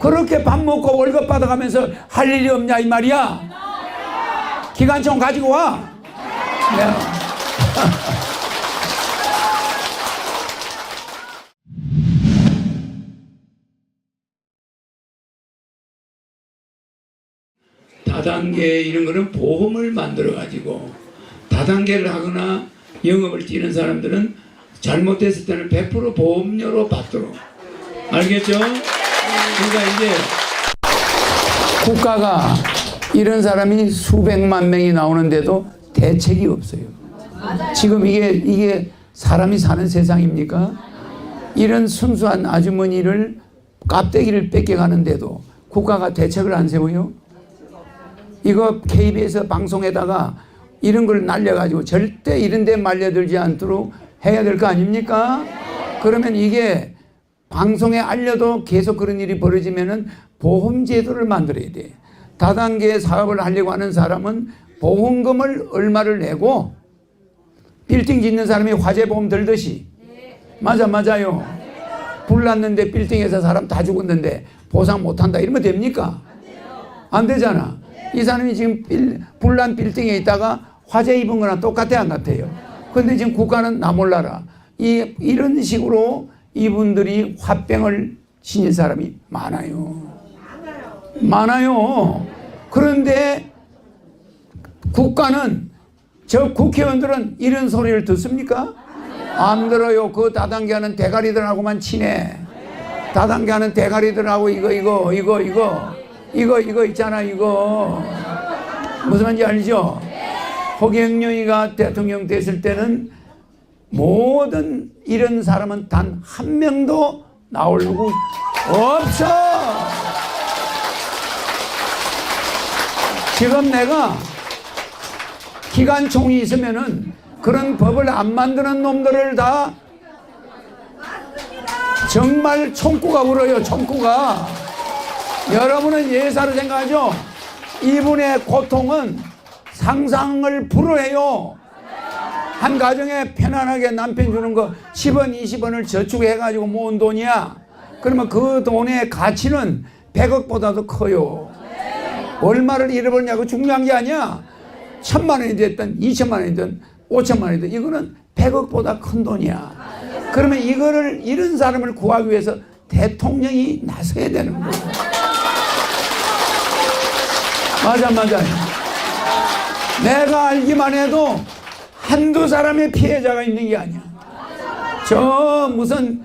그렇게 밥 먹고 월급 받아가면서 할 일이 없냐 이 말이야. 기관총 가지고 와. 네. 다단계 이런 거는 보험을 만들어 가지고 다단계를 하거나 영업을 뛰는 사람들은 잘못됐을 때는 100% 보험료로 받도록 알겠죠? 그러니까 이제 국가가 이런 사람이 수백만 명이 나오는데도 대책이 없어요. 지금 이게 이게 사람이 사는 세상입니까? 이런 순수한 아주머니를 깝대기를 뺏겨가는데도 국가가 대책을 안 세워요? 이거 KBS 방송에다가 이런 걸 날려가지고 절대 이런 데 말려들지 않도록 해야 될 거 아닙니까? 그러면 이게 방송에 알려도 계속 그런 일이 벌어지면은 보험제도를 만들어야 돼. 다단계 사업을 하려고 하는 사람은 보험금을 얼마를 내고 빌딩 짓는 사람이 화재보험 들듯이 맞아 맞아요. 불 났는데 빌딩에서 사람 다 죽었는데 보상 못한다 이러면 됩니까? 안 되잖아. 이 사람이 지금 빌, 불난 빌딩에 있다가 화재 입은 거랑 똑같아 안 같아요. 근데 지금 국가는 나 몰라라. 이, 이런 식으로 이분들이 화병을 지닌 사람이 많아요. 많아요. 그런데 국가는 저 국회의원들은 이런 소리를 듣습니까? 안 들어요. 그 다단계하는 대가리들하고만 친해. 다단계하는 대가리들하고 이거 이거 이거 이거 이거 이거 있잖아 이거 무슨 말인지 알죠? 허경영이가 대통령 됐을 때는 모든 이런 사람은 단 한 명도 나오려고 없어. 지금 내가 기관총이 있으면은 그런 법을 안 만드는 놈들을 다 정말 총구가 울어요, 총구가. 여러분은 예사로 생각하죠? 이분의 고통은 상상을 불허해요. 한 가정에 편안하게 남편 주는 거 10원, 20원을 저축해가지고 모은 돈이야. 그러면 그 돈의 가치는 100억보다도 커요. 얼마를 잃어버렸냐고 중요한 게 아니야. 천만 원이 됐든, 이천만 원이든, 오천만 원이든, 이거는 100억보다 큰 돈이야. 그러면 이거를, 이런 사람을 구하기 위해서 대통령이 나서야 되는 거예요. 맞아, 맞아. 내가 알기만 해도 한두 사람의 피해자가 있는 게 아니야. 저 무슨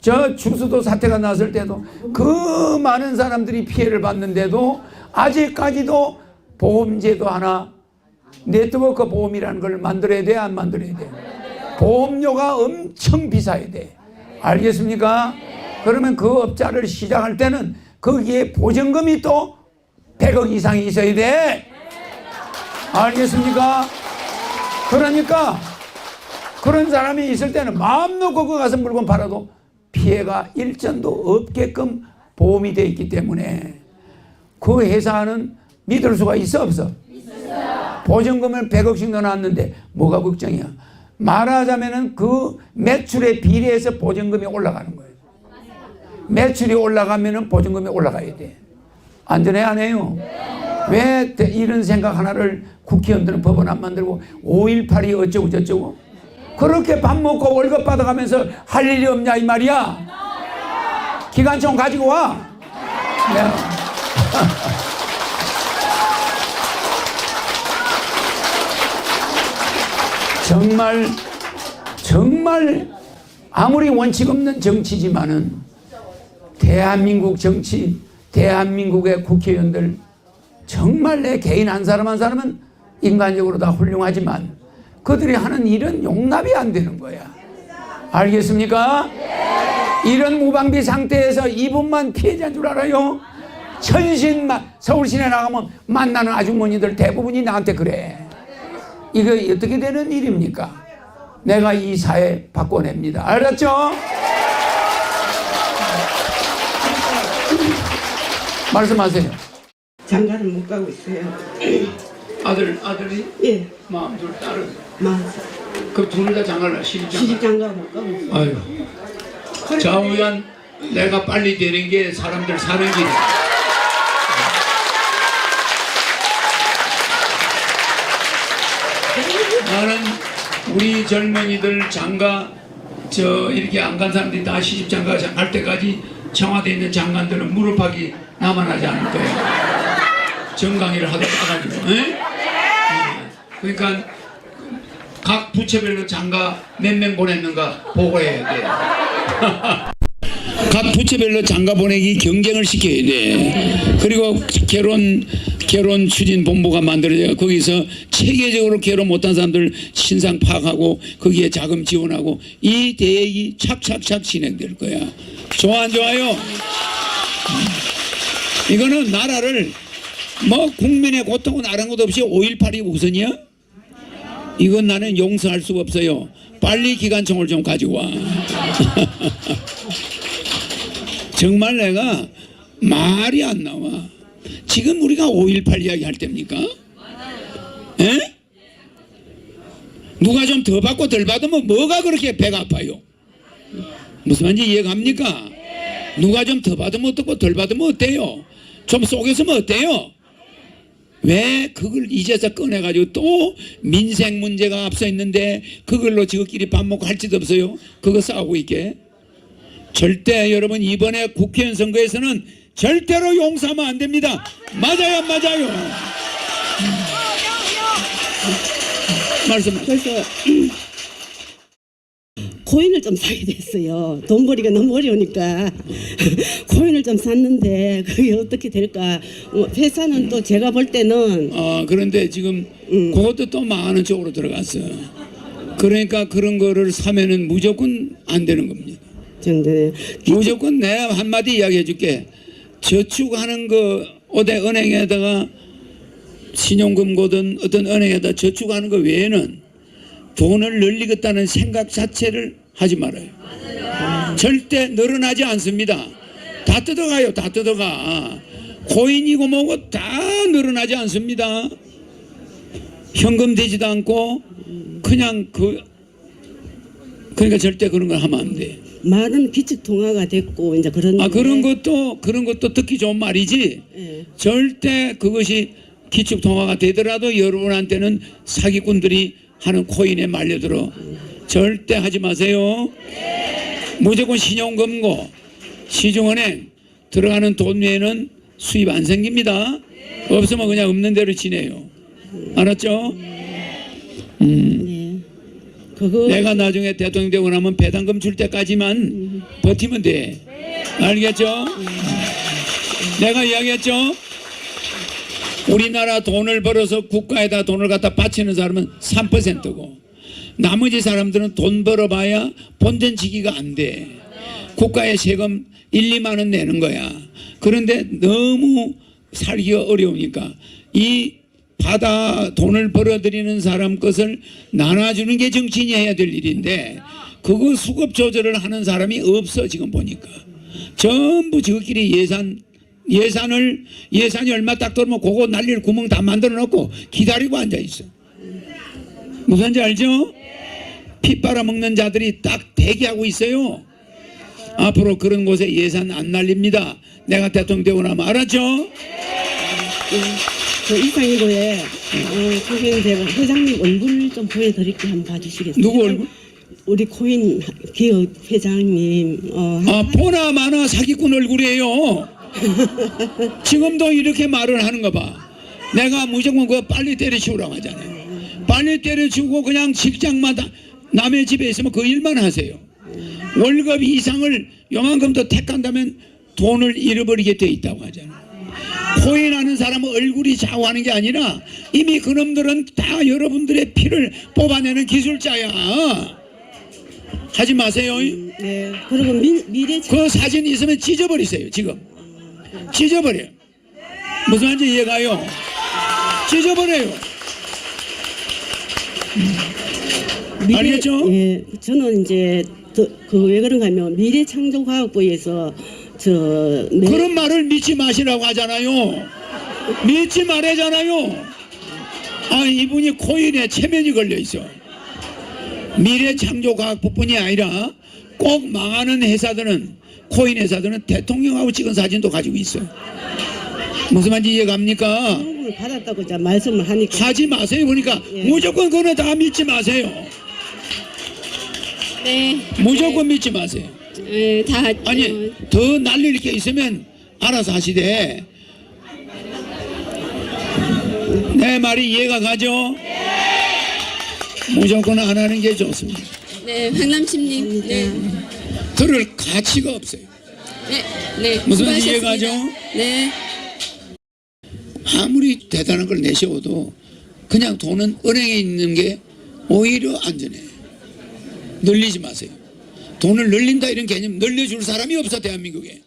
저 주수도 사태가 났을 때도 그 많은 사람들이 피해를 봤는데도 아직까지도 보험제도 하나 네트워크 보험이라는 걸 만들어야 돼, 안 만들어야 돼? 보험료가 엄청 비싸야 돼. 알겠습니까? 그러면 그 업자를 시작할 때는 거기에 보증금이 또 100억 이상이 있어야 돼. 알겠습니까? 그러니까 그런 사람이 있을 때는 마음 놓고 그 가서 물건 팔아도 피해가 일전도 없게끔 보험이 되어 있기 때문에 그 회사는 믿을 수가 있어 없어? 보증금을 100억씩 넣어놨는데 뭐가 걱정이야? 말하자면은 그 매출에 비례해서 보증금이 올라가는 거예요. 매출이 올라가면은 보증금이 올라가야 돼. 안전해 안 해요? 왜 대- 이런 생각 하나를 국회의원들은 법은 안 만들고 5.18이 어쩌고 저쩌고? 그렇게 밥 먹고 월급 받아가면서 할 일이 없냐 이 말이야? 기관총 가지고 와. 네. 정말 정말 아무리 원칙 없는 정치지만은 대한민국 정치 대한민국의 국회의원들 정말 내 개인 한 사람 한 사람은 인간적으로 다 훌륭하지만 그들이 하는 일은 용납이 안 되는 거야. 알겠습니까? 이런 무방비 상태에서 이분만 피해자인 줄 알아요? 천신만 서울 시내 나가면 만나는 아주머니들 대부분이 나한테 그래. 이거 어떻게 되는 일입니까? 내가 이 사회 바꿔냅니다. 알았죠? 말씀하세요. 장가를 못 가고 있어요. 아들 아들이 예, 마음 둘 딸은 만 그 둘 다 장가를 시집장 시집 장가 못 가고 있어요. 아유 좌우연 내가 빨리 되는 게 사람들 사는 길이야. 나는 우리 젊은이들 장가 저 이렇게 안 간 사람들이 다 시집 장가 갈 때까지 청와대에 있는 장관들은 무릎하기 남아나지 않을 거예요. 정강이를 하도 따가지고. 그러니까 각 부처별로 장가 몇 명 보냈는가 보고해야 돼. 각 부처별로 장가 보내기 경쟁을 시켜야 돼. 그리고 결혼 결혼 추진 본부가 만들어져 거기서 체계적으로 결혼 못한 사람들 신상 파악하고 거기에 자금 지원하고 이 대액이 착착착 진행될 거야. 좋아 안 좋아요? 음. 이거는 나라를 뭐 국민의 고통은 아랑곳 없이 5.18이 우선이야? 이건 나는 용서할 수가 없어요. 빨리 기관총을 좀 가지고 와. 정말 내가 말이 안 나와. 지금 우리가 5.18 이야기 할 때입니까? 에? 누가 좀 더 받고 덜 받으면 뭐가 그렇게 배가 아파요? 무슨 말인지 이해갑니까? 누가 좀 더 받으면 어떻고 덜 받으면 어때요? 좀 속였으면 어때요? 왜 그걸 이제서 꺼내가지고 또 민생 문제가 앞서 있는데 그걸로 지들끼리 밥 먹고 할 짓 없어요? 그거 싸우고 있게? 절대 여러분 이번에 국회의원 선거에서는 절대로 용서하면 안 됩니다. 맞아요, 안 맞아요. 말씀. 그래서 코인을 좀 사게 됐어요. 돈 벌이가 너무 어려우니까 코인을 좀 샀는데 그게 어떻게 될까? 어, 회사는 또 제가 볼 때는 어 그런데 지금 음. 그것도 또 망하는 쪽으로 들어갔어. 그러니까 그런 거를 사면은 무조건 안 되는 겁니다. 정도네. 무조건 내가 한마디 이야기해 줄게. 저축하는 거 어디 은행에다가 신용금고든 어떤 은행에다 저축하는 거 외에는 돈을 늘리겠다는 생각 자체를 하지 말아요. 절대 늘어나지 않습니다. 다 뜯어가요. 다 뜯어가. 코인이고 뭐고 다 늘어나지 않습니다. 현금 되지도 않고 그냥 그 그러니까 절대 그런 걸 하면 안 돼. 말은 기축 통화가 됐고 이제 그런 아 그런 것도 그런 것도 듣기 좋은 말이지 예. 절대 그것이 기축 통화가 되더라도 여러분한테는 사기꾼들이 하는 코인에 말려들어 절대 하지 마세요. 무조건 신용금고 시중은행 들어가는 돈 외에는 수입 안 생깁니다. 없으면 그냥 없는 대로 지내요. 알았죠? 네. 그거 내가 나중에 대통령 되고 나면 배당금 줄 때까지만 버티면 돼. 알겠죠? 내가 이야기했죠? 우리나라 돈을 벌어서 국가에다 돈을 갖다 바치는 사람은 3%고 나머지 사람들은 돈 벌어봐야 본전 지기가 안 돼. 국가에 세금 1, 2만 원 내는 거야. 그런데 너무 살기가 어려우니까 이 받아 돈을 벌어들이는 사람 것을 나눠주는 게 정치인이 해야 될 일인데 그거 수급 조절을 하는 사람이 없어 지금 보니까 전부 저끼리 예산 예산을 예산이 얼마 딱 들어오면 그거 날릴 구멍 다 만들어 놓고 기다리고 앉아 있어. 무슨지 알죠? 피 빨아먹는 자들이 딱 대기하고 있어요. 앞으로 그런 곳에 예산 안 날립니다. 내가 대통령 되고 나면 알았죠? 그 이상이고에 어, 선생님 제가 회장님 얼굴 좀 보여드릴게요. 한번 봐주시겠어요? 누구 얼굴? 우리 코인 기업 회장님 어, 아, 보나 마나 사기꾼 얼굴이에요. 지금도 이렇게 말을 하는 거 봐. 내가 무조건 그거 빨리 때려치우라고 하잖아요. 빨리 때려치우고 그냥 직장마다 남의 집에 있으면 그 일만 하세요. 월급 이상을 요만큼 더 택한다면 돈을 잃어버리게 돼 있다고 하잖아요. 코인 하는 사람은 얼굴이 좌우하는 게 아니라 이미 그놈들은 다 여러분들의 피를 뽑아내는 기술자야. 하지 마세요. 네. 그리고 미, 미래 그 사진 있으면 찢어버리세요 지금 찢어버려 무슨 말인지 이해가요 찢어버려요 미래, 알겠죠? 예, 저는 이제 그 왜 그런가 하면 미래창조과학부에서 저 네, 그런 말을 믿지 마시라고 하잖아요 믿지 말아잖아요 아 이분이 코인에 체면이 걸려 있어 미래창조과학부뿐이 아니라 꼭 망하는 회사들은 코인 회사들은 대통령하고 찍은 사진도 가지고 있어요. 무슨 말인지 이해갑니까? 받았다고 자 말씀을 하니까 하지 마세요. 보니까 예. 무조건 그거는 다 믿지 마세요. 네. 무조건 믿지 마세요. 네, 다 아니 어, 더 날릴 게 있으면 알아서 하시되 내 말이 이해가 가죠? 무조건 안 하는 게 좋습니다. 네, 황남심님. 네. 들을 가치가 없어요. 네. 네. 무슨 말인지 수고하셨습니다. 이해가죠? 네. 아무리 대단한 걸 내셔도 그냥 돈은 은행에 있는 게 오히려 안전해요. 늘리지 마세요. 돈을 늘린다 이런 개념 늘려줄 사람이 없어 대한민국에.